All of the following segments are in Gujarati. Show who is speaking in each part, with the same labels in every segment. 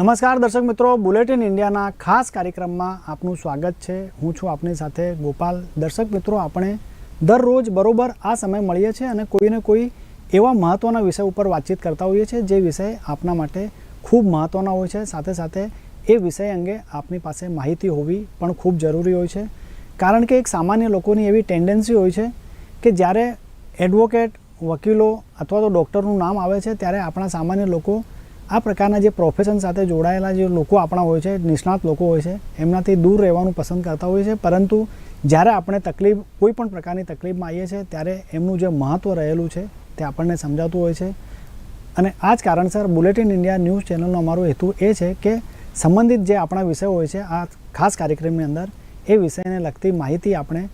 Speaker 1: નમસ્કાર દર્શક મિત્રો, બુલેટિન ઇન્ડિયાના ખાસ કાર્યક્રમમાં આપનું સ્વાગત છે. હું છું આપની સાથે ગોપાલ. દર્શક મિત્રો, આપણે દરરોજ બરોબર આ સમય મળીએ છીએ અને કોઈને કોઈ એવા મહત્ત્વના વિષય ઉપર વાતચીત કરતા હોઈએ છીએ જે વિષય આપના માટે ખૂબ મહત્ત્વના હોય છે. સાથે સાથે એ વિષય અંગે આપની પાસે માહિતી હોવી પણ ખૂબ જરૂરી હોય છે. કારણ કે એક સામાન્ય લોકોની એવી ટેન્ડન્સી હોય છે કે જ્યારે એડવોકેટ, વકીલો અથવા તો ડૉક્ટરનું નામ આવે છે, ત્યારે આપણા સામાન્ય લોકો આ પ્રકારના જે પ્રોફેશન સાથે જોડાયેલા જે લોકો આપણા હોય છે, નિષ્ણાત લોકો હોય છે, એમનાથી દૂર રહેવાનું પસંદ કરતા હોય છે, પરંતુ જ્યારે આપણે તકલીફ, કોઈ પણ પ્રકારની તકલીફમાં આવીએ છીએ, ત્યારે એમનું જે મહત્ત્વ રહેલું છે, તે આપણને સમજાતું હોય છે. અને આ જ કારણસર બુલેટિન ઇન્ડિયા ન્યૂઝ ચેનલનો અમારો હેતુ એ છે કે સંબંધિત જે આપણા વિષયો હોય છે, આ ખાસ કાર્યક્રમની અંદર, એ વિષયને લગતી માહિતી આપણે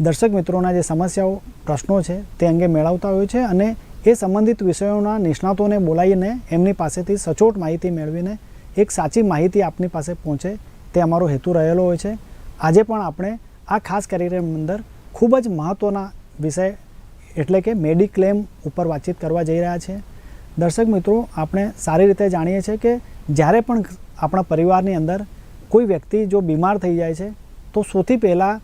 Speaker 1: દર્શક મિત્રોના જે સમસ્યાઓ, પ્રશ્નો છે, તે અંગે મેળવતા હોય છે અને એ સંબંધિત વિષયોના નિષ્ણાતોને બોલાવીને એમની પાસેથી સચોટ માહિતી મેળવીને એક સાચી માહિતી આપની પાસે પહોંચે તે અમારો હેતુ રહેલો હોય છે. આજે પણ આપણે આ ખાસ કાર્યક્રમ અંદર ખૂબ જ મહત્ત્વના વિષય એટલે કે મેડિક્લેમ ઉપર વાતચીત કરવા જઈ રહ્યા છીએ દર્શક મિત્રો, આપણે સારી રીતે જાણીએ છીએ કે જ્યારે પણ આપણા પરિવારની અંદર કોઈ વ્યક્તિ જો બીમાર થઈ જાય છે, તો સૌથી પહેલાં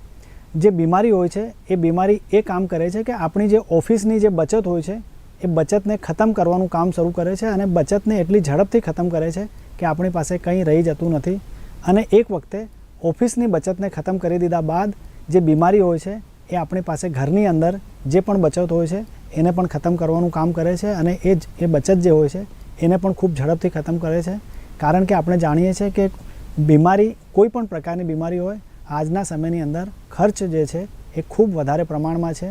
Speaker 1: જે બીમારી હોય છે, એ બીમારી એ કામ કરે છે કે આપણી જે ઓફિસની જે બચત હોય છે એ બચતને ખતમ કરવાનું કામ શરૂ કરે છે અને બચતને એટલી ઝડપથી ખતમ કરે છે કે આપણી પાસે કંઈ રહી જતું નથી. અને એક વખતે ઓફિસની બચતને ખતમ કરી દીધા બાદ જે બીમારી હોય છે એ આપણી પાસે ઘરની અંદર જે પણ બચત હોય છે એને પણ ખતમ કરવાનું કામ કરે છે અને એ જ, એ બચત જે હોય છે એને પણ ખૂબ ઝડપથી ખતમ કરે છે. કારણ કે આપણે જાણીએ છીએ કે બીમારી, કોઈ પણ પ્રકારની બીમારી હોય, આજના સમયની અંદર ખર્ચ જે છે એ ખૂબ વધારે પ્રમાણમાં છે.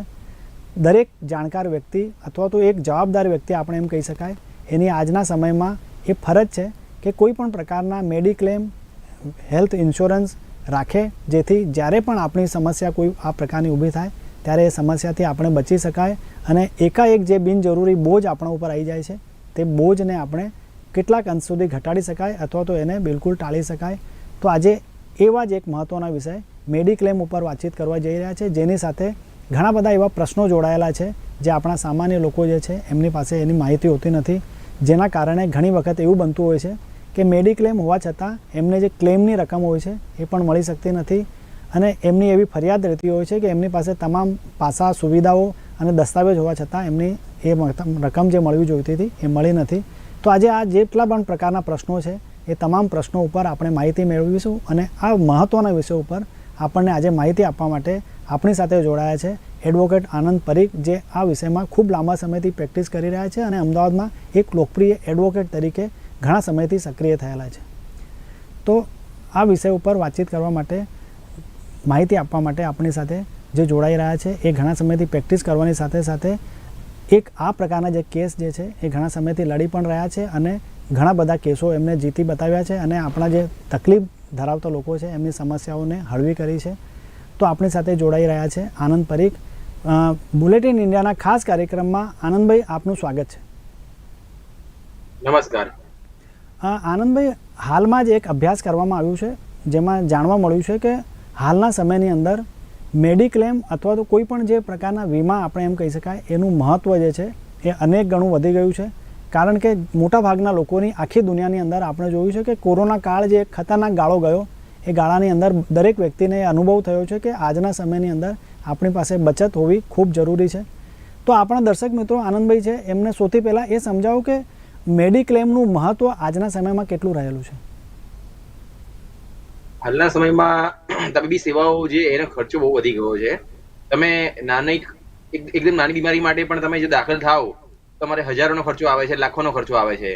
Speaker 1: દરેક જાણકાર વ્યક્તિ અથવા તો એક જવાબદાર વ્યક્તિ, આપણે એમ કહી શકાય, એની આજના સમયમાં એ ફરજ છે કે કોઈ પણ પ્રકારના મેડિક્લેમ, હેલ્થ ઇન્સ્યોરન્સ રાખે, જેથી જ્યારે પણ આપણી સમસ્યા કોઈ આ પ્રકારની ઊભી થાય, ત્યારે એ સમસ્યાથી આપણે બચી શકાય અને એકાએક જે બિનજરૂરી બોજ આપણા ઉપર આવી જાય છે, તે બોજને આપણે કેટલાક અંશ સુધી ઘટાડી શકાય અથવા તો એને બિલકુલ ટાળી શકાય. તો આજે એવા જ એક મહત્ત્વના વિષય મેડિક્લેમ ઉપર વાતચીત કરવા જઈ રહ્યા છે, જેની સાથે ઘણા બધા એવા પ્રશ્નો જોડાયેલા છે જે આપણા સામાન્ય લોકો જે છે, એમની પાસે એની માહિતી હોતી નથી. જેના કારણે ઘણી વખત એવું બનતું હોય છે કે મેડિક્લેમ હોવા છતાં એમને જે ક્લેમની રકમ હોય છે એ પણ મળી શકતી નથી અને એમની એવી ફરિયાદ રહેતી હોય છે કે એમની પાસે તમામ પાસા, સુવિધાઓ અને દસ્તાવેજ હોવા છતાં એમની એ રકમ જે મળવી જોઈતી હતી એ મળી નથી. તો આજે આ જેટલા પણ પ્રકારના પ્રશ્નો છે એ તમામ પ્રશ્નો ઉપર આપણે માહિતી મેળવીશું અને આ મહત્ત્વના વિષય ઉપર આપણને આજે માહિતી આપવા માટે આપણી સાથે જોડાયા છે એડવોકેટ આનંદ પરીખ, જે આ વિષયમાં ખૂબ લાંબા સમયથી પ્રેક્ટિસ કરી રહ્યા છે અને અમદાવાદમાં એક લોકપ્રિય એડવોકેટ તરીકે ઘણા સમયથી સક્રિય થયેલા છે. તો આ વિષય ઉપર વાતચીત કરવા માટે, માહિતી આપવા માટે આપણી સાથે જે જોડાઈ રહ્યા છે, એ ઘણા સમયથી પ્રેક્ટિસ કરવાની સાથે સાથે એક આ પ્રકારના જે કેસ જે છે, એ ઘણા સમયથી લડી પણ રહ્યા છે અને ઘણા બધા કેસો એમને જીતી બતાવ્યા છે અને આપણા જે તકલીફ ધરાવતા લોકો છે, એમની સમસ્યાઓને હળવી કરી છે. તો આપણી સાથે જોડાઈ રહ્યા છે આનંદ પરીખ. બુલેટિન ઇન્ડિયાના ખાસ કાર્યક્રમમાં આનંદભાઈ આપનું સ્વાગત છે.
Speaker 2: નમસ્કાર.
Speaker 1: આનંદભાઈ હાલમાં જ એક અભ્યાસ કરવામાં આવ્યું છે જેમાં જાણવા મળ્યું છે કે હાલના સમયની અંદર મેડિક્લેમ અથવા તો કોઈ પણ જે પ્રકારના વીમા આપણે એમ કહી શકાય એનું મહત્ત્વ જે છે એ અનેક ગણું વધી ગયું છે. કારણ કે મોટાભાગના લોકોની આખી દુનિયાની અંદર આપણે જોયું છે કે કોરોના કાળ જે ખતરનાક ગાળો ગયો એ ગાળાની અંદર દરેક વ્યક્તિને અનુભવ થયો છે કે આજના સમયની અંદર આપણી પાસે બચત હોવી ખૂબ જરૂરી છે. તો આપણા દર્શક મિત્રો આનંદભાઈ છે, એમને સૌથી પહેલાં એ સમજાવો કે મેડિક્લેમનું મહત્ત્વ આજના સમયમાં કેટલું રહેલું છે?
Speaker 2: હાલના સમયમાં તબીબી સેવાઓ જે એનો ખર્ચો બહુ વધી ગયો છે. તમે નાની એક- એકદમ નાની બીમારી માટે પણ તમે જો દાખલ થાવ તમારે હજારોનો ખર્ચો આવે છે, લાખોનો ખર્ચો આવે છે.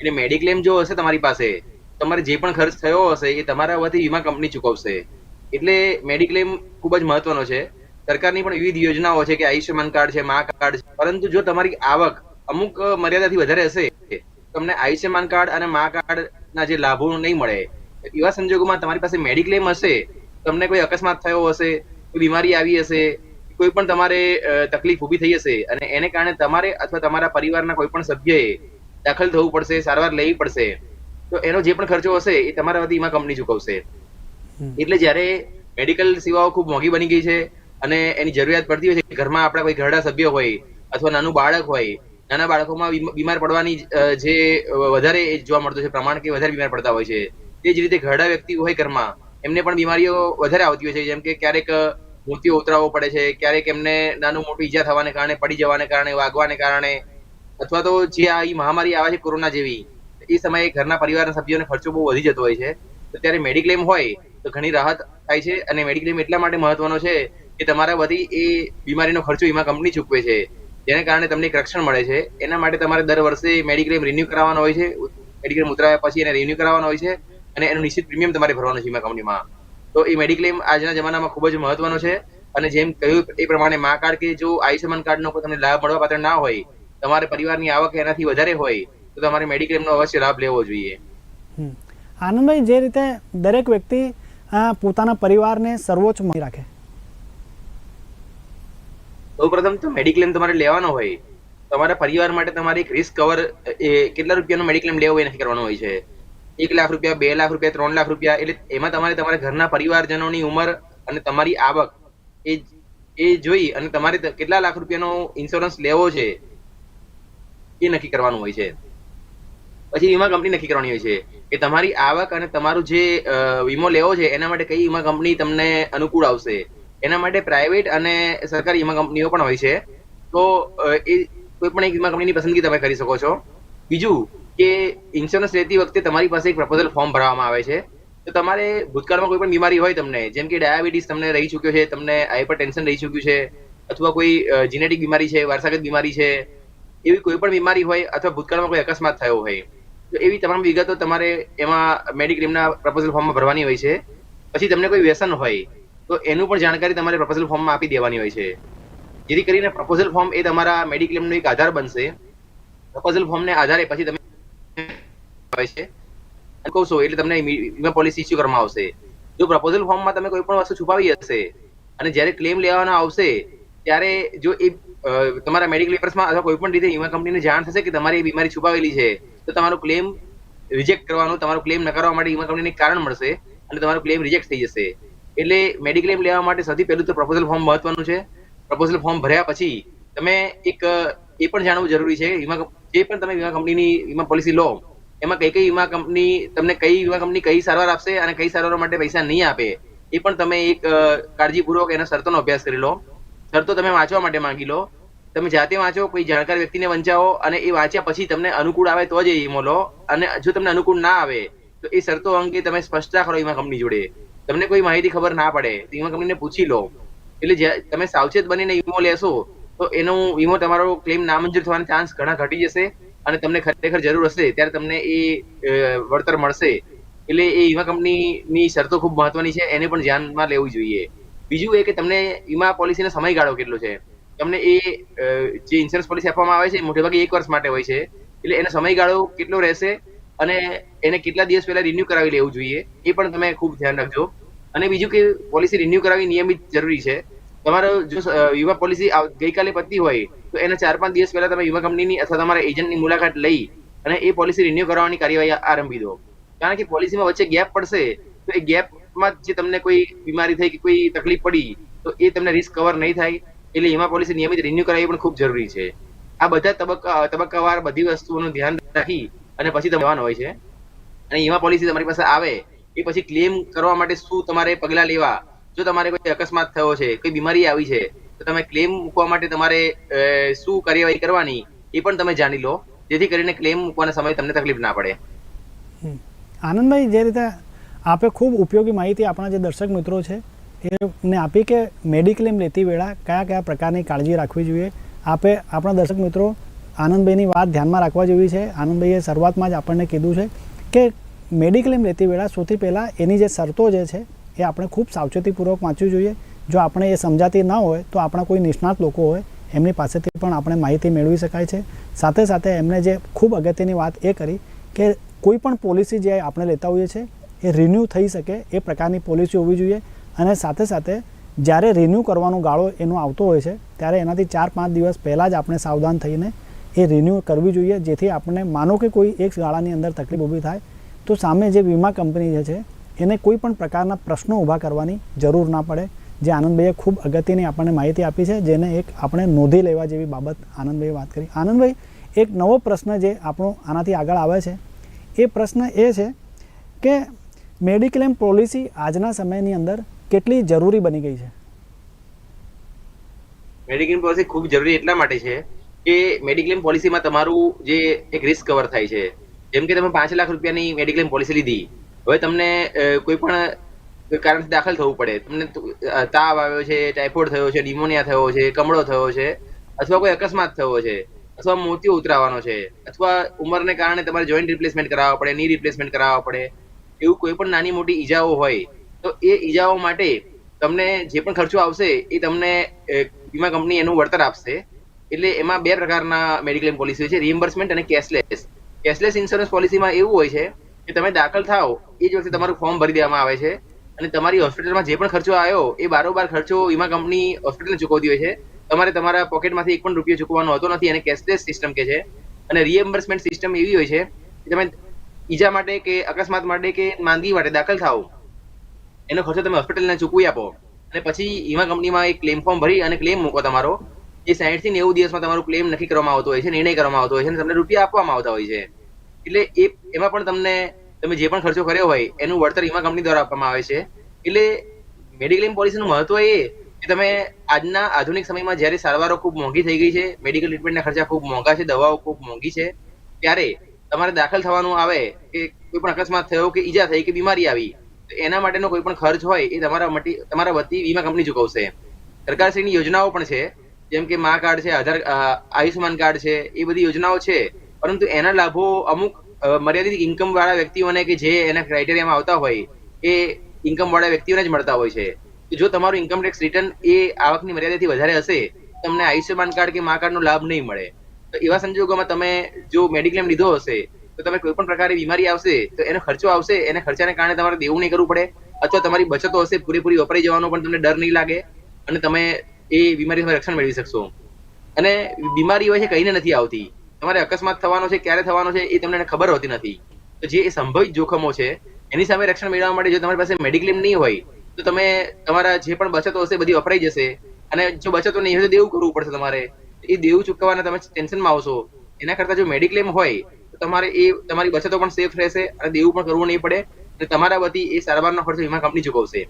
Speaker 2: એટલે મેડિક્લેમ જો હશે તમારી પાસે તમારે જે પણ ખર્ચ થયો હશે એ તમારા વતી વીમા કંપની ચૂકવશે. એટલે મેડિક્લેમ ખૂબ જ મહત્વનો છે. સરકારની પણ વિવિધ યોજનાઓ છે કે આયુષ્યમાન કાર્ડ છે, મા કાર્ડ છે. પરંતુ જો તમારી આવક અમુક મર્યાદાથી વધારે હશે, તમને આયુષ્યમાન કાર્ડ અને મા કાર્ડના જે લાભો નહીં મળે, એવા સંજોગોમાં તમારી પાસે મેડિક્લેમ હશે, તમને કોઈ અકસ્માત થયો હશે, કોઈ બીમારી આવી હશે, કોઈ પણ તમારે તકલીફ ઊભી થઈ હશે અને એને કારણે તમારે અથવા તમારા પરિવારના કોઈ પણ સભ્યએ દાખલ થવું પડશે, સારવાર લેવી પડશે. તો એનો જે પણ ખર્ચો હશે એ તમારા વતીમાં કંપની ચૂકવશે. એટલે જ્યારે મેડિકલ સેવાઓ ખૂબ મોંઘી બની ગઈ છે અને એની જરૂરિયાત પડતી હોય છે ઘરમાં આપણા કોઈ ઘરડા સભ્ય હોય અથવા નાનું બાળક હોય નાના બાળકોમાં બીમાર પડવાની જે વધારે જોવા મળતું છે પ્રમાણ કે વધારે બીમાર પડતા હોય છે તે જ રીતે ઘરડા વ્યક્તિ હોય ઘરમાં એમને પણ બીમારીઓ વધારે આવતી હોય છે જેમ કે ક્યારેક મૂર્તિઓ ઉતરાવવો પડે છે ક્યારેક એમને નાનું મોટું ઈજા થવાને કારણે પડી જવાને કારણે વાગવાને કારણે અથવા તો જે આ મહામારી આવે છે કોરોના જેવી એ સમયે ઘરના પરિવારના સભ્યોને ખર્ચો બહુ વધી જતો હોય છે. તો ત્યારે મેડિક્લેમ હોય તો ઘણી રાહત થાય છે અને મેડિક્લેમ એટલા માટે મહત્વનો છે કે તમારા બધી એ બીમારીનો ખર્ચો વીમા કંપની ચૂકવે છે. જેને કારણે તમને એક રક્ષણ મળે છે. એના માટે તમારે દર વર્ષે મેડિક્લેમ રિન્યુ કરાવવાનો હોય છે. મેડિક્લેમ ઉતરાવ્યા પછી એને રિન્યુ કરાવવાનો હોય છે અને એનું નિશ્ચિત પ્રીમિયમ તમારે ભરવાનું છે વીમા કંપનીમાં. તો એ મેડિક્લેમ આજના જમાનામાં ખૂબ જ મહત્વનો છે અને જેમ કહ્યું એ પ્રમાણે મા કાર્ડ કે જો આયુષ્યમાન કાર્ડનો કોઈ તમને લાભ મળવા પાત્ર ના હોય, તમારે પરિવારની આવક એનાથી વધારે હોય તો તમારે મેડિક્લેમનો અવશ્ય લાભ લેવો જોઈએ.
Speaker 1: આનંદભાઈ જે રીતે દરેક વ્યક્તિ પોતાના પરિવારને સર્વોચ્ચ મહી રાખે.
Speaker 2: સૌપ્રથમ તો મેડિક્લેમ તમારે લેવાનો હોય. તમારા પરિવાર માટે તમારે એક રિસ્ક કવર એ કેટલા રૂપિયાનો મેડિક્લેમ લેવો એ નક્કી કરવાનો હોય છે? એક લાખ રૂપિયા બે લાખ રૂપિયા ત્રણ લાખ રૂપિયા એટલે એમાં તમારે તમારા ઘરના પરિવારજનોની ઉંમર અને તમારી આવક એ એ જોઈ અને તમારે કેટલા લાખ રૂપિયાનો ઇન્સ્યોરન્સ લેવો છે એ નક્કી કરવાનું હોય છે. પછી વીમા કંપની નક્કી કરવાની હોય છે. કે તમારી આવક અને તમારું જે વીમો લેવો છે, એના માટે કઈ વીમા કંપની તમને અનુકૂળ આવશે? એના માટે પ્રાઇવેટ અને સરકારી વીમા કંપનીઓ પણ હોય છે. તો એ કોઈ પણ એક વીમા કંપનીની પસંદગી તમે કરી શકો છો. બીજું કે ઇન્સ્યોરન્સ લેતી વખતે તમારી પાસે એક પ્રપોઝલ ફોર્મ ભરવામાં આવે છે. તો તમારે ભૂતકાળમાં કોઈ પણ બીમારી હોય તમને, જેમ કે ડાયાબિટીસ તમને રહી ચૂક્યો છે, તમને હાઈપર ટેન્શન રહી ચૂક્યું છે, અથવા કોઈ જીનેટિક બીમારી છે, વારસાગત બીમારી છે, એવી કોઈ પણ બીમારી હોય અથવા ભૂતકાળમાં કોઈ અકસ્માત થયો હોય એવી તમામ વિગતો તમારે એમાં મેડિક્લેમના પ્રપોઝલ ફોર્મમાં ભરવાની હોય છે. પછી તમને કોઈ વ્યસન હોય, તો એનું પણ જાણકારી તમારે પ્રપોઝલ ફોર્મમાં આપી દેવાની હોય છે. જેથી કરીને પ્રપોઝલ ફોર્મ એ તમારા મેડિક્લેમનો એક આધાર બનશે. પ્રપોઝલ ફોર્મને આધારે પછી તમે હોય છે. કહું છો, એટલે તમને વીમા પોલિસી ઇસ્યુ કરવામાં આવશે. જો પ્રપોઝલ ફોર્મમાં તમે કોઈ પણ વસ્તુ છુપાવી હશે અને જ્યારે ક્લેમ લેવાના આવશે, ત્યારે જો એ તમારા મેડિકલ પેપર્સમાં અથવા કોઈ પણ રીતે વીમા કંપનીને જાણ થશે કે તમારી બીમારી છુપાવેલી છે, તો તમારો ક્લેમ રિજેક્ટ કરવાનું, તમારો ક્લેમ નકારવા માટે વીમા કંપનીને કારણ મળશે અને તમારો ક્લેમ રિજેક્ટ થઈ જશે. એટલે મેડિક્લેમ લેવા માટે સૌથી પહેલું તો પ્રપોઝલ ફોર્મ મહત્વનું છે. પ્રપોઝલ ફોર્મ ભર્યા પછી તમે એક, એ પણ જાણવું જરૂરી છે વીમા જે પણ તમે વીમા કંપનીની વીમા પોલિસી લો, એમાં કઈ કઈ વીમા કંપની તમને કઈ વીમા કંપની કઈ સારવાર આપશે અને કઈ સારવાર માટે પૈસા નહીં આપે, એ પણ તમે એક કાળજીપૂર્વક એના શરતોનો અભ્યાસ કરી લો. શરતો તમે વાંચવા માટે માંગી લો. તમે જાતે વાંચો, કોઈ જાણકાર વ્યક્તિને વંચાવો અને એ વાંચ્યા પછી તમને અનુકૂળ આવે તો જ એ વીમો લો. અને જો તમને અનુકૂળ ના આવે, તો એ શરતો અંગે તમે સ્પષ્ટતા કરો વીમા કંપની જોડે. તમને કોઈ માહિતી ખબર ના પડે, તો વીમા કંપનીને પૂછી લો. એટલે તમે સાવચેત બનીને વીમો લેશો, તો એનો વીમો તમારો ક્લેમ નામંજૂર થવાના ચાન્સ ઘણા ઘટી જશે અને તમને ખરેખર જરૂર હશે, ત્યારે તમને એ વળતર મળશે. એટલે એ વીમા કંપનીની શરતો ખૂબ મહત્વની છે, એને પણ ધ્યાનમાં લેવું જોઈએ. બીજું એ કે તમને વીમા પોલિસીનો સમયગાળો કેટલો છે? તમને એ જે ઇન્સ્યોરન્સ પોલિસી આપવામાં આવે છે મોટેભાગે એક વર્ષ માટે હોય છે. એટલે એનો સમયગાળો કેટલો રહેશે અને એને કેટલા દિવસ પહેલા રિન્યુ કરાવી લેવું જોઈએ એ પણ તમે ખૂબ ધ્યાન રાખજો. અને બીજું કે પોલિસી રિન્યુ કરાવવી નિયમિત જરૂરી છે. તમારો જો વીમા પોલિસી ગઈકાલે પતી હોય તો એના ચાર પાંચ દિવસ પહેલા તમે વીમા કંપનીની અથવા તમારા એજન્ટની મુલાકાત લઈ અને એ પોલિસી રિન્યુ કરાવવાની કાર્યવાહી આરંભી દો. કારણ કે પોલિસીમાં વચ્ચે ગેપ પડશે તો એ ગેપમાં જે તમને કોઈ બીમારી થઈ કે કોઈ તકલીફ પડી, તો એ તમને રિસ્ક કવર નહીં થાય. એટલે વીમા પોલિસી નિયમિત રિન્યુ કરાવવી પણ ખૂબ જરૂરી છે. આ બધા તબક્કા, તબક્કાવાર બધી વસ્તુઓનું ધ્યાન રાખી અને પછી તમે હોય છે. અને વીમા પોલિસી તમારી પાસે આવે, એ પછી ક્લેમ કરવા માટે શું તમારે પગલાં લેવા? જો તમારે કોઈ અકસ્માત થયો છે, કોઈ બીમારી આવી છે, તો તમે ક્લેમ મૂકવા માટે તમારે શું કાર્યવાહી કરવાની, એ પણ તમે જાણી લો. જેથી કરીને ક્લેમ મૂકવાના સમયે તમને તકલીફ ના પડે.
Speaker 1: આનંદભાઈ, જે રીતે આપે ખૂબ ઉપયોગી માહિતી આપણા જે દર્શક મિત્રો છે એને આપી કે મેડિક્લેમ લેતી વેળા કયા કયા પ્રકારની કાળજી રાખવી જોઈએ. આપે આપણા દર્શક મિત્રો આનંદભાઈની વાત ધ્યાનમાં રાખવા જેવી છે. આનંદભાઈએ શરૂઆતમાં જ આપણને કીધું છે કે મેડિક્લેમ લેતી વેળા સૌથી પહેલાં એની જે શરતો જે છે, એ આપણે ખૂબ સાવચેતીપૂર્વક વાંચવી જોઈએ. જો આપણે એ સમજાતી ના હોય, તો આપણા કોઈ નિષ્ણાત લોકો હોય, એમની પાસેથી પણ આપણે માહિતી મેળવી શકાય છે. સાથે સાથે એમણે જે ખૂબ અગત્યની વાત એ કરી કે કોઈ પણ પોલિસી જે આપણે લેતા હોઈએ છીએ એ રિન્યૂ થઈ શકે એ પ્રકારની પોલિસી હોવી જોઈએ. અને સાથે સાથે જ્યારે રિન્યૂ કરવાનો ગાળો એનો આવતો હોય છે, ત્યારે એનાથી ચાર પાંચ દિવસ પહેલાં જ આપણે સાવધાન થઈને એ રિન્યૂ કરવી જોઈએ. જેથી આપણે માનો કે કોઈ એક ગાળાની અંદર તકલીફ ઊભી થાય, તો સામે જે વીમા કંપની જે છે, એને કોઈ પણ પ્રકારના પ્રશ્નો ઊભા કરવાની જરૂર ના પડે. જે આનંદભાઈએ ખૂબ અગત્યની આપણને માહિતી આપી છે, જેને એક આપણે નોંધી લેવા જેવી બાબત આનંદભાઈએ વાત કરી. આનંદભાઈ, એક નવો પ્રશ્ન જે આપણો આનાથી આગળ આવે છે, એ પ્રશ્ન એ છે કે મેડિક્લેમ પોલિસી આજના સમયની અંદર કેટલી જરૂરી બની ગઈ છે?
Speaker 2: મેડિક્લેમ પોલિસી ખૂબ જરૂરી એટલા માટે છે કે મેડિક્લેમ પોલિસીમાં તમારું જે એક રિસ્ક કવર થાય છે. જેમ કે તમે પાંચ લાખ રૂપિયાની મેડિક્લેમ પોલિસી લીધી, હવે તમને કોઈ પણ કારણ દાખલ થવું પડે. તમને તાવ આવ્યો છે, ટાઇફોઇડ થયો છે, ડિમોનિયા થયો છે, કમળો થયો છે, અથવા કોઈ અકસ્માત થયો છે, અથવા મોતિયો ઉતરાવાનો છે, અથવા ઉંમરને કારણે તમારે જોઈન્ટ રિપ્લેસમેન્ટ કરાવવા પડે ની રિપ્લેસમેન્ટ કરાવવા પડે એવું કોઈ પણ નાની મોટી ઈજાઓ હોય, તો એ ઈજાઓ માટે તમને જે પણ ખર્ચો આવશે, એ તમને વીમા કંપની એનું વળતર આપશે. એટલે એમાં બે પ્રકારના મેડિક્લેમ પોલિસી હોય છે રિએમ્બર્સમેન્ટ અને કેશલેસ કેશલેસ ઇન્સ્યોરન્સ પોલિસીમાં એવું હોય છે કે તમે દાખલ થાઓ, એ જ વખતે તમારું ફોર્મ ભરી દેવામાં આવે છે. અને તમારી હોસ્પિટલમાં જે પણ ખર્ચો આવ્યો, એ બારોબાર ખર્ચો વીમા કંપની હોસ્પિટલને ચૂકવતી હોય છે. તમારે તમારા પોકેટમાંથી એક પણ રૂપિયો ચૂકવવાનો હોતો નથી, એને કેશલેસ સિસ્ટમ કે છે. અને રિએમ્બર્સમેન્ટ સિસ્ટમ એવી હોય છે કે તમે ઈજા માટે કે અકસ્માત માટે કે માંદગી માટે દાખલ થાઓ. એનો ખર્ચો તમે હોસ્પિટલને ચૂકવી આપો. અને પછી વીમા કંપનીમાં એક ક્લેમ ફોર્મ ભરી અને ક્લેમ મૂકો તમારો. એ સાઠથી નેવું દિવસમાં તમારું ક્લેમ નક્કી કરવામાં આવતો હોય છે, નિર્ણય કરવામાં આવતો હોય છે અને તમને રૂપિયા આપવામાં આવતા હોય છે. એટલે એ, એમાં પણ તમને, તમે જે પણ ખર્ચો કર્યો હોય, એનું વળતર વીમા કંપની દ્વારા આપવામાં આવે છે. એટલે મેડિક્લેમ પોલિસીનું મહત્વ એ કે તમે આજના આધુનિક સમયમાં જ્યારે સારવારો ખૂબ મોંઘી થઈ ગઈ છે, મેડિકલ ટ્રીટમેન્ટના ખર્ચા ખૂબ મોંઘા છે, દવાઓ ખૂબ મોંઘી છે, ત્યારે તમારે દાખલ થવાનું આવે કે કોઈ પણ અકસ્માત થયો કે ઈજા થઈ કે બીમારી આવી, તો એના માટેનો કોઈ પણ ખર્ચ હોય એ તમારા મટી, તમારા વતી વીમા કંપની ચૂકવશે. સરકારશ્રીની યોજનાઓ પણ છે, જેમ કે મા કાર્ડ છે, આધાર આયુષ્યમાન કાર્ડ છે, એ બધી યોજનાઓ છે, પરંતુ એના લાભો અમુક મર્યાદિત ઇન્કમ વાળા વ્યક્તિઓને કે જે એના ક્રાઇટેરિયામાં આવતા હોય, એ ઇન્કમ વાળા વ્યક્તિઓને જ મળતા હોય છે. જો તમારું ઇન્કમ ટેક્સ રિટર્ન એ આવકની મર્યાદાથી વધારે હશે તમને આયુષ્યમાન કાર્ડ કે મા કાર્ડનો લાભ નહીં મળે. તો એવા સંજોગોમાં તમે જો મેડિક્લેમ લીધો હશે, તો તમે કોઈ પણ પ્રકારની બીમારી આવશે, તો એનો ખર્ચો આવશે, એને ખર્ચાને કારણે તમારે દેવું નહીં કરવું પડે, અથવા તમારી બચતો હશે, પૂરેપૂરી વપરાઈ જવાનો પણ તમને ડર નહીં લાગે, અને તમે એ બીમારીમાં રક્ષણ મેળવી શકશો. અને બીમારી હોય છે કહીને નથી આવતી. તમારે અકસ્માત થવાનો છે, ક્યારે થવાનો છે, એ તમને ખબર હોતી નથી. તો જે એ સંભવિત જોખમો છે, એની સામે રક્ષણ મેળવવા માટે જો તમારી પાસે મેડિક્લેમ નહીં હોય, તો તમે તમારા જે પણ બચતો હશે, બધી વપરાઈ જશે. અને જો બચતો નહીં હોય, તો દેવું કરવું પડશે તમારે. એ દેવું ચૂકવવાના તમે ટેન્શનમાં આવશો. એના કરતા જો મેડિક્લેમ હોય તો તમારે એ તમારી બચતો પણ સેફ રહેશે અને દેવું પણ કરવું નહીં પડે અને તમારા વતી એ સારવારનો ખર્ચો વીમા કંપની ચૂકવશે.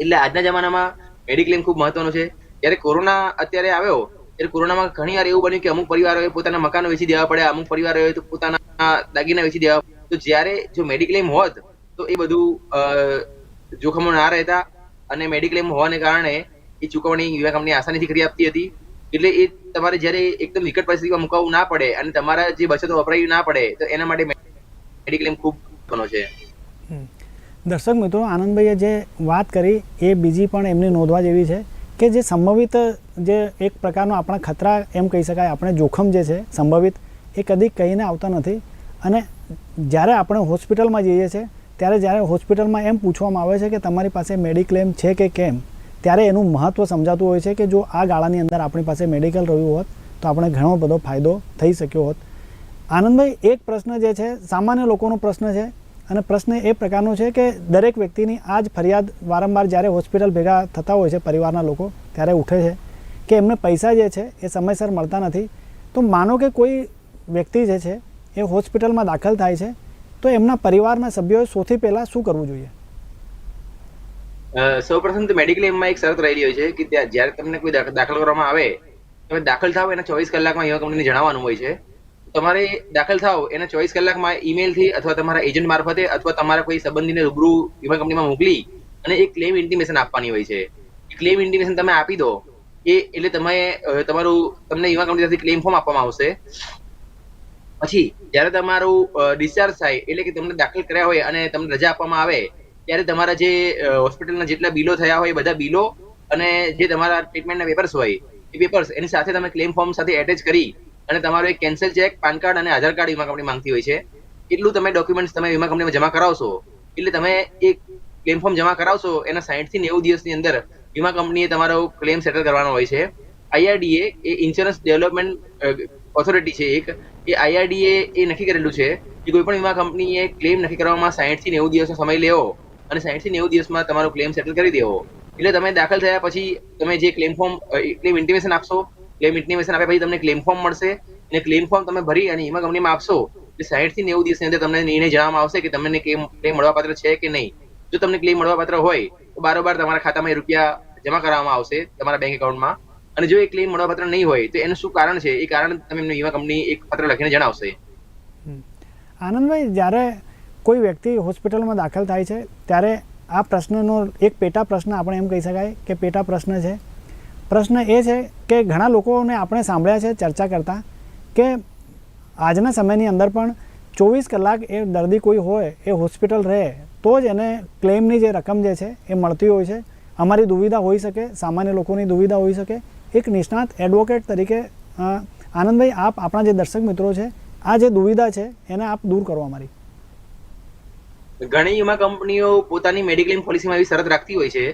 Speaker 2: એટલે આજના જમાનામાં મેડિક્લેમ ખૂબ મહત્વનો છે. જ્યારે કોરોના અત્યારે આવ્યો ત્યારે કોરોનામાં ઘણી વાર એવું બન્યું કે અમુક પરિવારોએ પોતાના મકાનો વેચી દેવા પડે અમુક પરિવારોએ તો પોતાના દાગીના વેચી દેવા તો જ્યારે જો મેડિક્લેમ હોત તો એ બધું જોખમો ના રહેતા અને મેડિક્લેમ હોવાને કારણે એ ચૂકવણી વીમા કંપની આસાનીથી કરી આપતી હતી. એટલે એ તમારે જ્યારે એકદમ વિકટ પરિસ્થિતિમાં મુકાવવું ના પડે અને તમારા જે બચતો વપરાવી ના પડે, તો એના માટે મેડિક્લેમ ખૂબ બનો છે.
Speaker 1: દર્શક મિત્રો, આનંદભાઈએ જે વાત કરી, એ બીજી પણ એમની નોંધવા જેવી છે કે જે સંભવિત જે એક પ્રકારનો આપણા ખતરા એમ કહી શકાય, આપણે જોખમ જે છે સંભવિત, એ કદી કહીને આવતા નથી. અને જ્યારે આપણે હોસ્પિટલમાં જઈએ છીએ, ત્યારે જ્યારે હોસ્પિટલમાં એમ પૂછવામાં આવે છે કે તમારી પાસે મેડિક્લેમ છે કે કેમ ત્યારે એનું મહત્ત્વ સમજાતું હોય છે કે જો આ ગાળાની અંદર આપણી પાસે મેડિકલ રહ્યું હોત, તો આપણે ઘણો બધો ફાયદો થઈ શક્યો હોત. આનંદભાઈ, એક પ્રશ્ન જે છે, સામાન્ય લોકોનો પ્રશ્ન છે અને પ્રશ્ન એ પ્રકારનો છે કે દરેક વ્યક્તિની આ જ ફરિયાદ વારંવાર જ્યારે હોસ્પિટલ ભેગા થતા હોય છે પરિવારના લોકો, ત્યારે ઉઠે છે કે એમને પૈસા જે છે એ સમયસર મળતા નથી. તો માનો કે કોઈ વ્યક્તિ જે છે એ હોસ્પિટલમાં દાખલ થાય છે, તો એમના પરિવારના સભ્યોએ સૌથી પહેલાં શું કરવું જોઈએ?
Speaker 2: સૌ પ્રથમ તો મેડિક્લેમમાં એક શરત રહેલી હોય છે કે ત્યાં જ્યારે તમને કોઈ દાખ- દાખલ કરવામાં આવે, તમે દાખલ થાવ એના ચોવીસ કલાકમાં વીમા કંપનીને જણાવવાનું હોય છે. તમારે દાખલ થાવ એના ચોવીસ કલાકમાં ઈમેલથી અથવા તમારા એજન્ટ મારફતે અથવા તમારા કોઈ સંબંધીને રૂબરૂ વીમા કંપનીમાં મોકલી અને એક ક્લેમ ઇન્ટિમેશન આપવાની હોય છે. ક્લેમ ઇન્ટિમેશન તમે આપી દો. એ એટલે તમે તમારું, તમને વીમા કંપની તરફથી ક્લેમ ફોર્મ આપવામાં આવશે. પછી જ્યારે તમારું ડિસ્ચાર્જ થાય એટલે કે તમને દાખલ કર્યા હોય અને તમને રજા આપવામાં આવે ત્યારે તમારા જે હોસ્પિટલના જેટલા બિલો થયા હોય, એ બધા બિલો અને જે તમારા ટ્રીટમેન્ટના પેપર્સ હોય, એ પેપર્સ એની સાથે તમે ક્લેમ ફોર્મ સાથે એટેચ કરી અને તમારો એક કેન્સલ ચેક પાન કાર્ડ અને આધાર કાર્ડ વીમા કંપની માંગતી હોય છે. એટલું તમે ડોક્યુમેન્ટ્સ તમે વીમા કંપનીમાં જમા કરાવશો, એટલે તમે એક ક્લેમ ફોર્મ જમા કરાવશો, એના સાઠથી નેવું દિવસની અંદર વીમા કંપનીએ તમારો ક્લેમ સેટલ કરવાનો હોય છે. આઈઆરડીએ એ ઇન્સ્યોરન્સ ડેવલપમેન્ટ ઓથોરિટી છે એક. એ આઈઆરડીએ એ નક્કી કરેલું છે કે કોઈ પણ વીમા કંપનીએ ક્લેમ નક્કી કરવામાં સાઠથી નેવું દિવસનો સમય લેવો. અને સાહીઠથી નેવું દિવસમાં તમારો ક્લેમ સેટલ કરી દેવો. એટલે તમે દાખલ થયા પછી તમે જે ક્લેમ ફોર્મ ક્લેમ ઇન્ટિમેશન આપશો ક્લેમ ઇન્ટિમેશન આપ્યા પછી તમને ક્લેમ ફોર્મ મળશે. અને ક્લેમ ફોર્મ તમે ભરી અને વીમા કંપનીમાં આપશો. એટલે સાહીઠથી નેવું દિવસની અંદર તમને નિર્ણય જણાવવામાં આવશે કે તમને ક્લેમ ક્લેમ મળવાપાત્ર છે કે નહીં. જો તમને ક્લેમ મળવાપાત્ર હોય, તો બારોબાર તમારા ખાતામાં એ રૂપિયા જમા કરવામાં આવશે તમારા બેંક એકાઉન્ટમાં અને જો એ ક્લેમ મળવાપાત્ર નહીં હોય, તો એનું શું કારણ છે? એ કારણ તમે એમને વીમા કંપની એક પત્ર લખીને જણાવશે.
Speaker 1: આનંદભાઈ, જ્યારે કોઈ વ્યક્તિ હોસ્પિટલમાં દાખલ થાય છે, ત્યારે આ પ્રશ્નનો એક પેટા પ્રશ્ન આપણે એમ કહી શકાય કે પેટા પ્રશ્ન છે. પ્રશ્ન એ છે કે ઘણા લોકોને આપણે સાંભળ્યા છે, ચર્ચા કરતા, કે આજના સમયની અંદર પણ ચોવીસ કલાક એ દર્દી કોઈ હોય, એ હોસ્પિટલ રહે, તો જ એને ક્લેમની જે રકમ જે છે એ મળતી હોય છે. અમારી દુવિધા હોઈ શકે, સામાન્ય લોકોની દુવિધા હોઈ શકે. એક નિષ્ણાત એડવોકેટ તરીકે આનંદભાઈ, આપ આપણા જે દર્શક મિત્રો છે, આ જે દુવિધા છે, એને આપ દૂર કરો અમારી.
Speaker 2: ઘણી વીમા કંપનીઓ પોતાની મેડિક્લેમ પોલિસીમાં એવી શરત રાખતી હોય છે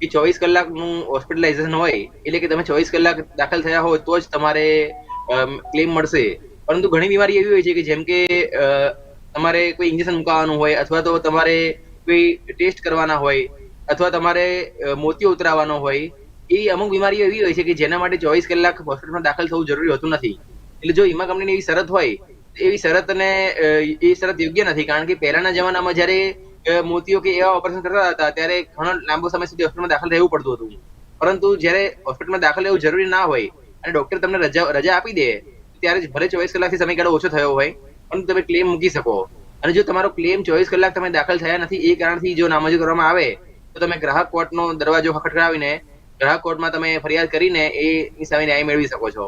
Speaker 2: કે ચોવીસ કલાકનું હોસ્પિટલાઇઝેશન હોય, એટલે કે તમે ચોવીસ કલાક દાખલ થયા હોય તો જ તમારે ક્લેમ મળશે. પરંતુ ઘણી બીમારી એવી હોય છે કે જેમ કે તમારે કોઈ ઇન્જેક્શન મુકાવવાનું હોય અથવા તો તમારે કોઈ ટેસ્ટ કરવાના હોય અથવા તમારે મોતીઓ ઉતરાવવાનો હોય એવી અમુક બીમારીઓ એવી હોય છે કે જેના માટે ચોવીસ કલાક હોસ્પિટલમાં દાખલ થવું જરૂરી હોતું નથી. એટલે જો વીમા કંપનીની એવી શરત હોય એવી શરતને અ, એ શરત યોગ્ય નથી. કારણ કે પહેલાના જમાનામાં જ્યારે મોતીઓ કે એવા ઓપરેશન કરતા હતા ત્યારે ઘણો લાંબો સમય સુધી હોસ્પિટલમાં દાખલ રહેવું પડતું હતું. પરંતુ જ્યારે હોસ્પિટલમાં દાખલ રહેવું જરૂરી ના હોય અને ડોક્ટર તમને રજા રજા આપી દે ત્યારે જ ભલે ચોવીસ કલાકથી સમયગાળો ઓછો થયો હોય પરંતુ તમે ક્લેમ મૂકી શકો. અને જો તમારો ક્લેમ ચોવીસ કલાક તમે દાખલ થયા નથી એ કારણથી જો નામંજૂર કરવામાં આવે તો તમે ગ્રાહક કોર્ટનો દરવાજો ખટખડાવીને ગ્રાહક કોર્ટમાં તમે ફરિયાદ કરીને એની સામે ન્યાય મેળવી શકો છો.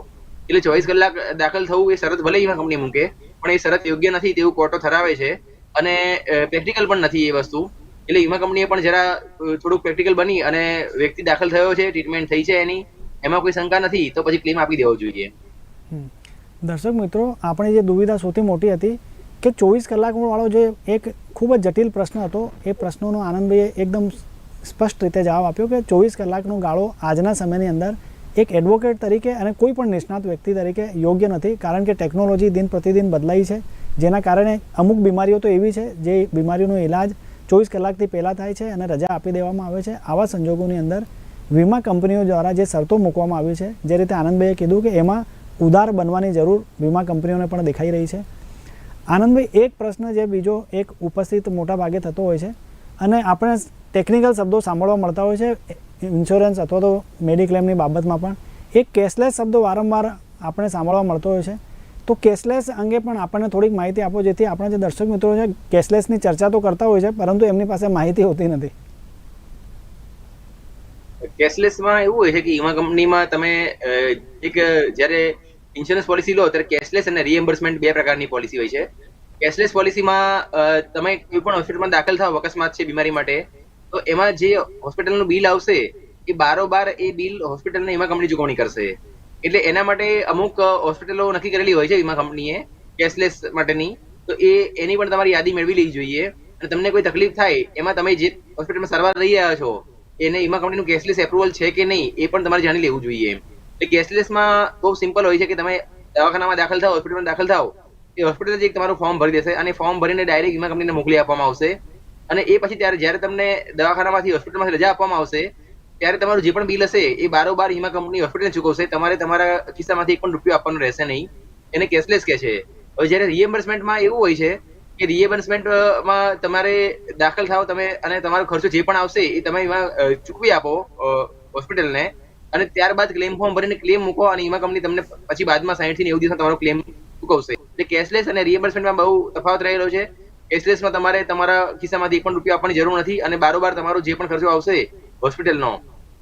Speaker 2: એટલે ચોવીસ કલાક દાખલ થવું એ શરત ભલે વીમા કંપની મૂકે, પણ એ શરત યોગ્ય નથી તેવું કોર્ટો ઠરાવે છે. અને પ્રેક્ટિકલ પણ નથી એ વસ્તુ. એટલે વીમા કંપનીએ પણ જરા થોડુંક પ્રેક્ટિકલ બની અને વ્યક્તિ દાખલ થયો છે ટ્રીટમેન્ટ થઈ છે એની, એમાં કોઈ શંકા નથી, તો પછી ક્લેમ આપી દેવો જોઈએ.
Speaker 1: દર્શક મિત્રો, આપણી જે દુવિધા સૌથી મોટી હતી કે ચોવીસ કલાકવાળો જે એક ખૂબ જ જટિલ પ્રશ્ન હતો, એ પ્રશ્નોનો આનંદભાઈએ એકદમ સ્પષ્ટ રીતે જવાબ આપ્યો કે ચોવીસ કલાકનો ગાળો આજના સમયની અંદર એક એડવોકેટ તરીકે અને કોઈ પણ નિષ્ણાત વ્યક્તિ તરીકે યોગ્ય નથી, કારણ કે ટેકનોલોજી દિન પ્રતિદિન બદલાઈ છે. જેના કારણે અમુક બીમારીઓ તો એવી છે, જે બીમારીઓનો ઇલાજ ચોવીસ કલાકથી પહેલાં થાય છે અને રજા આપી દેવામાં આવે છે. આવા સંજોગોની અંદર વીમા કંપનીઓ દ્વારા જે શરતો મૂકવામાં આવી છે, જે રીતે આનંદભાઈએ કીધું કે એમાં ઉદાર બનવાની જરૂર વીમા કંપનીઓને પણ દેખાઈ રહી છે. આનંદભાઈ, એક પ્રશ્ન જે બીજો એક ઉપસ્થિત મોટા ભાગે થતો હોય છે. અને આપણે ટેકનિકલ શબ્દો સાંભળવા મળતા હોય છે ઇન્સ્યોરન્સ અથવા તો મેડિક્લેમની બાબતમાં પણ. એક કેશલેસ શબ્દો વારંવાર આપણે સાંભળવા મળતો હોય છે. તો કેશલેસ અંગે પણ આપણને થોડીક માહિતી આપો, જેથી આપણા જે દર્શક મિત્રો છે કેશલેસની ચર્ચા તો કરતા હોય છે, પરંતુ એમની પાસે માહિતી હોતી નથી.
Speaker 2: કેશલેસમાં એવું હોય છે કે વીમા કંપનીમાં તમે એક, જ્યારે ઇન્સ્યોરન્સ પોલિસી લો, ત્યારે કેશલેસ અને રિએમ્બર્સમેન્ટ બે પ્રકારની પોલિસી હોય છે. કેશલેસ પોલિસીમાં તમે કોઈ પણ હોસ્પિટલમાં દાખલ થાવ અકસ્માત છે બીમારી માટે, તો એમાં જે હોસ્પિટલનું બિલ આવશે, એ બારોબાર એ બિલ હોસ્પિટલને એમાં કંપની ચૂકવણી કરશે. એટલે એના માટે અમુક હોસ્પિટલો નક્કી કરેલી હોય છે વીમા કંપનીએ કેશલેસ માટેની. તો એ, એની પણ તમારી યાદી મેળવી લેવી જોઈએ. અને તમને કોઈ તકલીફ થાય, એમાં તમે જે હોસ્પિટલમાં સારવાર લઈ રહ્યા છો, એને વીમા કંપનીનું કેશલેસ એપ્રુવલ છે કે નહીં, એ પણ તમારે જાણી લેવું જોઈએ. એટલે કેશલેસમાં બહુ સિમ્પલ હોય છે કે તમે દવાખાનામાં દાખલ થાવ હોસ્પિટલમાં દાખલ થાવ એ હોસ્પિટલ જે તમારું ફોર્મ ભરી દેશે અને ફોર્મ ભરીને ડાયરેક્ટ વીમા કંપનીને મોકલી આપવામાં આવશે. અને એ પછી ત્યારે જ્યારે તમને દવાખાનામાંથી હોસ્પિટલમાંથી રજા આપવામાં આવશે, ત્યારે તમારું જે પણ બિલ હશે, એ બારોબાર વીમા કંપની હોસ્પિટલ ચૂકવશે. તમારે તમારા ખિસ્સામાંથી એક પણ રૂપિયો આપવાનો રહેશે નહીં. એને કેશલેસ કહે છે. હવે જ્યારે રિએમ્બર્સમેન્ટમાં એવું હોય છે કે રિએમ્બર્સમેન્ટમાં તમારે દાખલ થાવ તમે અને તમારો ખર્ચો જે પણ આવશે એ તમે એમાં ચૂકવી આપો હોસ્પિટલને અને ત્યારબાદ ક્લેમ ફોર્મ ભરીને ક્લેમ મૂકો અને વીમા કંપની તમને પછી બાદમાં સાહીઠથી નેવું દિવસમાં તમારો ક્લેમ ચૂકવશે એટલે કેશલેસ અને રિએમ્બર્સમેન્ટમાં બહુ તફાવત રહેલો છે. કેશલેસમાં તમારે તમારા ખિસ્સામાંથી એક પણ રૂપિયા આપવાની જરૂર નથી અને બારોબાર તમારો જે પણ ખર્ચો આવશે હોસ્પિટલનો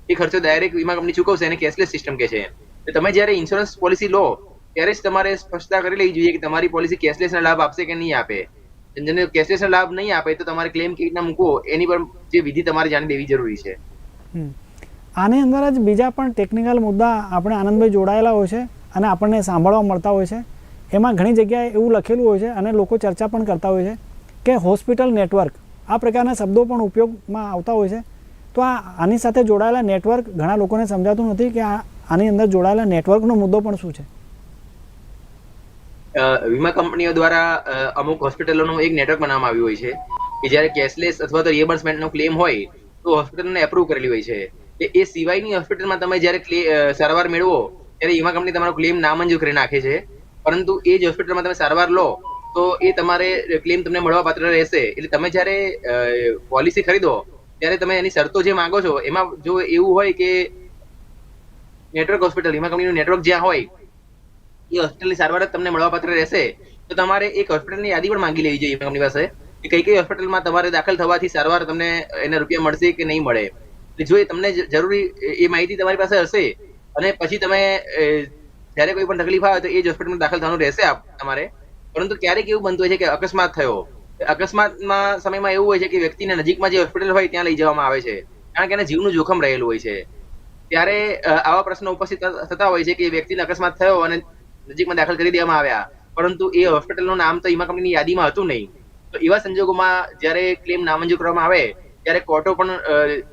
Speaker 2: એ ખર્ચો ડાયરેક્ટ વીમા કંપની ચૂકવશે એને કેશલેસ સિસ્ટમ કે છે. તમે જ્યારે ઇન્સ્યોરન્સ પોલિસી લો, ત્યારે જ તમારે સ્પષ્ટતા કરી લેવી જોઈએ કે તમારી પોલિસી કેશલેસ લાભ આપશે કે નહીં આપે. જેને કેશલેસ લાભ નહીં આપે, તો તમારે ક્લેમ કેવી રીતના મૂકવો, એની પણ જે વિધિ તમારે જાણી લેવી જરૂરી છે.
Speaker 1: આની અંદર જ બીજા પણ ટેકનિકલ મુદ્દા આપણે આનંદભાઈ જોડાયેલા હોય છે અને આપણને સાંભળવા મળતા હોય છે. એમાં ઘણી જગ્યાએ એવું લખેલું હોય છે અને લોકો ચર્ચા પણ કરતા હોય છે કે હોસ્પિટલ નેટવર્ક આ પ્રકારના શબ્દો પણ ઉપયોગમાં આવતા હોય છે. તો આ આની સાથે જોડાયેલા નેટવર્ક ઘણા લોકોને સમજાતું નથી કે આની અંદર જોડાયેલા નેટવર્કનો મુદ્દો પણ શું છે?
Speaker 2: વીમા કંપનીઓ દ્વારા અમુક હોસ્પિટલોનું એક નેટવર્ક બનાવવામાં આવ્યું હોય છે કે જ્યારે કેશલેસ અથવા તો રિએમ્બર્સમેન્ટનો ક્લેમ હોય તો હોસ્પિટલને એપ્રુવ કરેલી હોય છે. એ- એ સિવાયની હોસ્પિટલમાં તમે જ્યારે સારવાર મેળવો, ત્યારે વીમા કંપની તમારો ક્લેમ નામંજૂર કરી નાખે છે. પરંતુ એ જ હોસ્પિટલમાં તમે સારવાર લો, તો એ તમારે ક્લેમ તમને મળવા પાત્ર રહેશે. એટલે તમે જ્યારે પોલિસી ખરીદો, ત્યારે તમે એની શરતો જે માંગો છો, એમાં જો એવું હોય કે નેટવર્ક હોસ્પિટલ વીમા કંપનીનું નેટવર્ક જ્યાં હોય, એ હોસ્પિટલની સારવાર જ તમને મળવાપાત્ર રહેશે. તો તમારે એક હોસ્પિટલની યાદી પણ માંગી લેવી જોઈએ વીમા કંપની પાસે, કે કઈ કઈ હોસ્પિટલમાં તમારે દાખલ થવાથી સારવાર તમને એના રૂપિયા મળશે કે નહીં મળે. જો એ તમને જરૂરી, એ માહિતી તમારી પાસે હશે, અને પછી તમે અ, જ્યારે કોઈ પણ તકલીફ આવે તો એ જ હોસ્પિટલમાં દાખલ થવાનું રહેશે તમારે. પરંતુ ક્યારેક એવું બનતું હોય છે કે અકસ્માત થયો. અકસ્માતમાં સમયમાં એવું હોય છે કે વ્યક્તિને નજીકમાં જે હોસ્પિટલ હોય ત્યાં લઈ જવામાં આવે છે. કારણ કે એને જીવનું જોખમ રહેલું હોય છે. ત્યારે આવા પ્રશ્નો ઉપસ્થિત થતા હોય છે કે વ્યક્તિને અકસ્માત થયો અને નજીકમાં દાખલ કરી દેવામાં આવ્યા. પરંતુ એ હોસ્પિટલનું નામ તો વીમા કંપનીની યાદીમાં હતું નહીં. તો એવા સંજોગોમાં જ્યારે ક્લેમ નામંજૂર કરવામાં આવે ત્યારે કોર્ટો પણ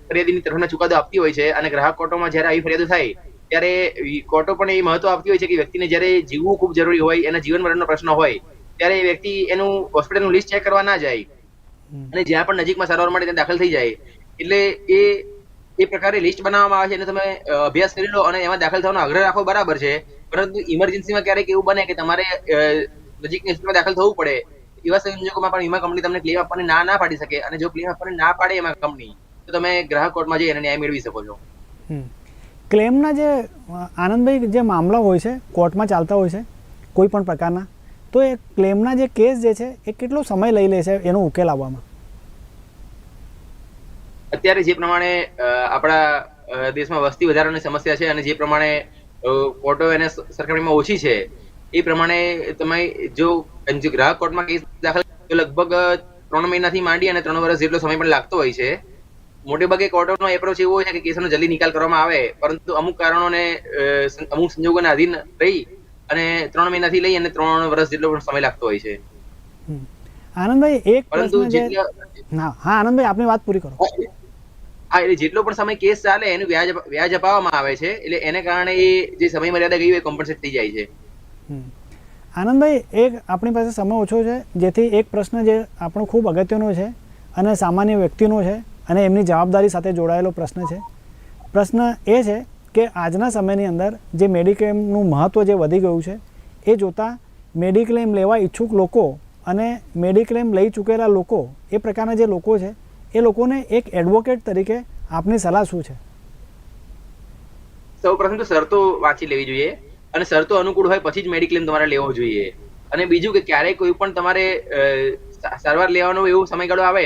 Speaker 2: ફરિયાદીની તરફના ચુકાદો આપતી હોય છે અને ગ્રાહક કોર્ટોમાં જ્યારે આવી ફરિયાદો થાય ત્યારે કોર્ટો પણ એ મહત્વ આપતી હોય છે કે વ્યક્તિને જ્યારે જીવવું ખૂબ જરૂરી હોય એના જીવન મરણનો પ્રશ્ન હોય ત્યારે એ વ્યક્તિ એનું હોસ્પિટલનું લિસ્ટ ચેક કરવા ના જાય. અને જ્યાં પણ નજીકમાં સારવાર માટે ત્યાં દાખલ થઈ જાય. એટલે એ એ પ્રકારે લિસ્ટ બનાવવામાં આવે છે અને તમે અભ્યાસ કરી લો અને એમાં દાખલ થવાનો આગ્રહ રાખવો બરાબર છે. પરંતુ ઇમરજન્સીમાં ક્યારેક એવું બને કે તમારે નજીકની હોસ્પિટલમાં દાખલ થવું પડે. એવા સંજોગોમાં પણ વીમા કંપની તમને ક્લેમ આપવાની ના ના પાડી શકે. અને જો ક્લેમ આપવાની ના પાડે એમાં કંપની તો તમે ગ્રાહક કોર્ટમાં જઈ અને ન્યાય મેળવી શકો છો.
Speaker 1: ક્લેમના જે આનંદભાઈ જે મામલા હોય છે, કોર્ટમાં ચાલતા હોય છે, કોઈ પણ પ્રકારના, તો એ ક્લેમના જે કેસ જે છે, એ કેટલો સમય લઈ લે છે એનો ઉકેલ આવવામાં?
Speaker 2: અત્યારે જે પ્રમાણે આપણા દેશમાં વસ્તી વધારાની સમસ્યા છે અને જે પ્રમાણે કોર્ટો એને સરખામણીમાં ઓછી છે, એ પ્રમાણે તમે જો ગ્રાહક કોર્ટમાં કેસ દાખલ લગભગ ત્રણ મહિનાથી માંડી અને ત્રણ વર્ષ જેટલો સમય પણ લાગતો હોય છે. મોટે ભાગે કોર્ટોનો એપ્રોચ એવો છે કે કેસનો જલ્દી નિકાલ કરવામાં આવે પરંતુ અમુક કારણોને અમુક સંજોગોના આધીન રહી અને ત્રણ મહિનાથી લઈ અને ત્રણ વર્ષ જેટલો પણ સમય લાગતો હોય છે.
Speaker 1: આનંદભાઈ એક
Speaker 2: પરંતુ
Speaker 1: પ્રશ્ન જે હા આનંદભાઈ આપની વાત પૂરી કરો.
Speaker 2: હા એટલે જેટલો પણ સમય કેસ ચાલે એનું વ્યાજ વ્યાજ અપાવવામાં આવે છે એટલે એને કારણે એ જે સમય મર્યાદા ગઈ હોય કોમ્પન્સેટ થઈ જાય છે.
Speaker 1: આનંદભાઈ એક આપણી પાસે સમય ઓછો છે જેથી એક પ્રશ્ન જે આપણો ખૂબ અગત્યનો છે અને સામાન્ય વ્યક્તિનો છે અને એમની જવાબદારી સાથે જોડાયેલો પ્રશ્ન છે. પ્રશ્ન એ છે કે આજના સમયની અંદર જે મેડિક્લેમનું મહત્ત્વ જે વધી ગયું છે, એ જોતાં મેડિક્લેમ લેવા ઈચ્છુક લોકો અને મેડિક્લેમ લઈ ચૂકેલા લોકો, એ પ્રકારના જે લોકો છે, એ લોકોને એક એડવોકેટ તરીકે આપની સલાહ શું છે?
Speaker 2: સૌ પ્રથમ તો શરતો વાંચી લેવી જોઈએ અને શરતો અનુકૂળ હોય પછી જ મેડિક્લેમ તમારે લેવો જોઈએ. અને બીજું કે ક્યારેય કોઈ પણ તમારે સારવાર લેવાનો એવો સમયગાળો આવે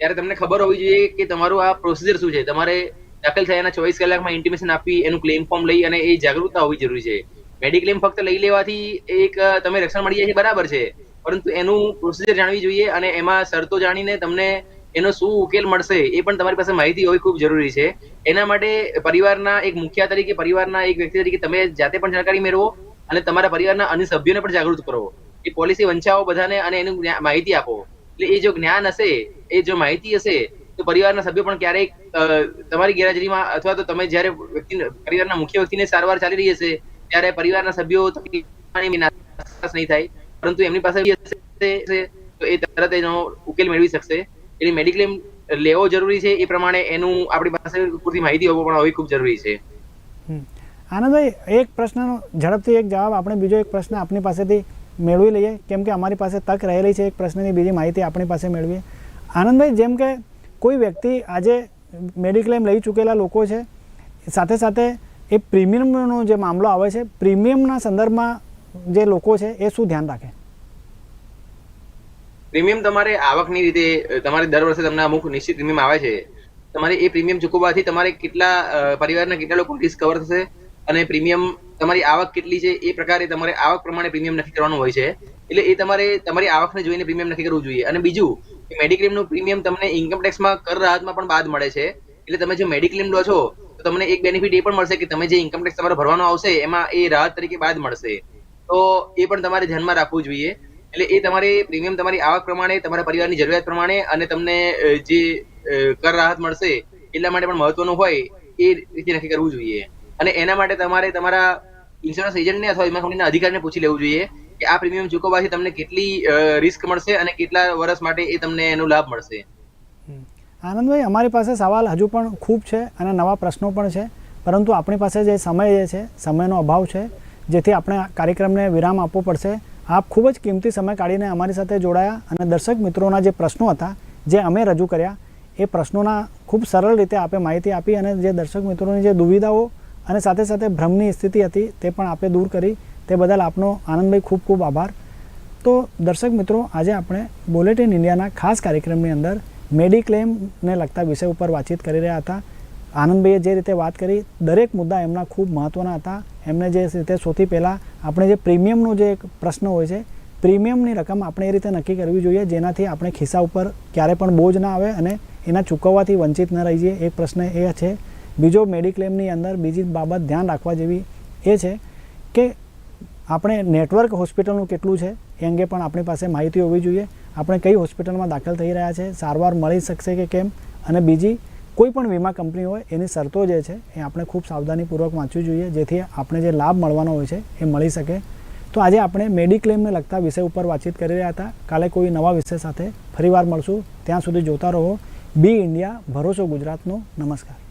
Speaker 2: ત્યારે તમને ખબર હોવી જોઈએ કે તમારું આ પ્રોસિજર શું છે? તમારે દાખલ થયાના ચોવીસ કલાકમાં ઇન્ટિમેશન આપી એનું ક્લેમ ફોર્મ લઈ અને એ જાગૃતતા હોવી જરૂરી છે. મેડિક્લેમ ફક્ત લઈ લેવાથી એક, તમે રક્ષણ મળી જાય છે, બરાબર છે. પરંતુ એનું પ્રોસિજર જાણવી જોઈએ અને એમાં શરતો જાણીને તમને એનો શું ઉકેલ મળશે એ પણ તમારી પાસે માહિતી હોવી ખૂબ જરૂરી છે. એના માટે પરિવારના એક મુખ્ય તરીકે, પરિવારના એક વ્યક્તિ તરીકે તમે જાતે પણ જાણકારી મેળવો અને તમારા પરિવારના અન્ય સભ્યોને પણ જાગૃત કરો. એ પોલિસી વંચાવો બધાને અને એનું માહિતી આપો. એટલે એ જો જ્ઞાન હશે, એ જો માહિતી હશે, તો પરિવારના સભ્યો પણ ક્યારેક તમારી ગેરહાજરીમાં અથવા તો તમે જ્યારે વ્યક્તિ, પરિવારના મુખ્ય વ્યક્તિને સારવાર ચાલી રહી હશે, ત્યારે પરિવારના સભ્યો નહીં થાય. પરંતુ એમની પાસે તો એ તરત એનો ઉકેલ મેળવી શકશે. એટલે મેડિક્લેમ લેવો જરૂરી છે, એ પ્રમાણે એનું આપણી પાસે પૂરતી માહિતી હોવો પણ હોવી ખૂબ જરૂરી છે.
Speaker 1: આનંદભાઈ, એક પ્રશ્નનો ઝડપથી એક જવાબ, આપણે બીજો એક પ્રશ્ન આપની પાસેથી મેળવી લઈએ. કેમ કે અમારી પાસે તક રહેલી છે એક પ્રશ્નની બીજી માહિતી આપણી પાસે મેળવીએ. આનંદભાઈ, જેમ કે કોઈ વ્યક્તિ આજે મેડિક્લેમ લઈ ચૂકેલા લોકો છે, સાથે સાથે એ પ્રીમિયમનો જે મામલો આવે છે, પ્રીમિયમના સંદર્ભમાં જે લોકો છે, એ શું ધ્યાન રાખે?
Speaker 2: પ્રીમિયમ તમારે આવકની રીતે તમારે દર વર્ષે તમને અમુક નિશ્ચિત પ્રીમિયમ આવે છે. તમારે એ પ્રીમિયમ ચૂકવવાથી તમારે કેટલા પરિવારના કેટલા લોકો ડિસ્કવર થશે અને પ્રીમિયમ તમારી આવક કેટલી છે, એ પ્રકારે તમારે આવક પ્રમાણે પ્રીમિયમ નક્કી કરવાનું હોય છે. એટલે એ તમારે, તમારી આવકને જોઈને પ્રીમિયમ નક્કી કરવું જોઈએ. અને બીજું, કે મેડિક્લેમનું પ્રીમિયમ તમને ઇન્કમ ટેક્સમાં કર રાહતમાં પણ બાદ મળે છે. એટલે તમે જો મેડિક્લેમ લો છો, તો તમને એક બેનિફિટ એ પણ મળશે કે તમે જે ઇન્કમ ટેક્સ તમારો ભરવાનો આવશે, એમાં એ રાહત તરીકે બાદ મળશે. તો એ પણ તમારે ધ્યાનમાં રાખવું જોઈએ. એટલે એ તમારે પ્રીમિયમ તમારી આવક પ્રમાણે, તમારા પરિવારની જરૂરિયાત પ્રમાણે અને તમને જે કર રાહત મળશે, એટલા માટે પણ મહત્વનું હોય, એ રીતે નક્કી કરવું જોઈએ. અને એના માટે તમારે તમારા ઇન્સ્યોરન્સ એજન્ટને અથવા વીમા કંપનીના અધિકારીને પૂછી લેવું જોઈએ કે આ પ્રીમિયમ ચૂકવવાથી તમને કેટલી રિસ્ક મળશે અને કેટલા વર્ષ માટે એ તમને એનો લાભ મળશે.
Speaker 1: આનંદભાઈ, અમારી પાસે સવાલ હજુ પણ ખૂબ છે અને નવા પ્રશ્નો પણ છે. પરંતુ આપણી પાસે જે સમય જે છે, સમયનો અભાવ છે, જેથી આપણે કાર્યક્રમને વિરામ આપવો પડશે. આપ ખૂબ જ કિંમતી સમય કાઢીને અમારી સાથે જોડાયા અને દર્શક મિત્રોના જે પ્રશ્નો હતા, જે અમે રજૂ કર્યા, એ પ્રશ્નોના ખૂબ સરળ રીતે આપે માહિતી આપી અને જે દર્શક મિત્રોની જે દુવિધાઓ અને સાથે સાથે ભ્રમની સ્થિતિ હતી તે પણ આપે દૂર કરી. તે બદલ આપનો આનંદભાઈ ખૂબ ખૂબ આભાર. તો દર્શક મિત્રો, આજે આપણે બુલેટિન ઇન્ડિયાના ખાસ કાર્યક્રમની અંદર મેડિક્લેમને લગતા વિષય ઉપર વાતચીત કરી રહ્યા હતા. આનંદભાઈએ જે રીતે વાત કરી, દરેક મુદ્દા એમના ખૂબ મહત્ત્વના હતા. એમને જે રીતે સૌથી પહેલાં આપણે જે પ્રીમિયમનો જે એક પ્રશ્ન હોય છે, પ્રીમિયમની રકમ આપણે એ રીતે નક્કી કરવી જોઈએ જેનાથી આપણે ખિસ્સા ઉપર ક્યારે પણ બોજ ના આવે અને એના ચૂકવવાથી વંચિત ન રહી જઈએ એક પ્રશ્ન એ છે બીજો મેડિક્લેમની અંદર બીજી બાબત ધ્યાન રાખવા જેવી એ છે કે આપણે નેટવર્ક હોસ્પિટલનું કેટલું છે એ અંગે પણ આપણી પાસે માહિતી હોવી જોઈએ. આપણે કઈ હોસ્પિટલમાં દાખલ થઈ રહ્યા છે, સારવાર મળી શકશે કે કેમ અને બીજી કોઈ પણ વીમા કંપની હોય એની શરતો જે છે એ આપણે ખૂબ સાવધાનીપૂર્વક વાંચવી જોઈએ જેથી આપણે જે લાભ મળવાનો હોય છે એ મળી શકે. તો આજે આપણે મેડિક્લેમને લગતા વિષય ઉપર વાતચીત કરી રહ્યા હતા. કાલે કોઈ નવા વિષય સાથે ફરીવાર મળશું. ત્યાં સુધી જોતા રહો. બી ઇન્ડિયા, ભરોસો ગુજરાતનો. નમસ્કાર.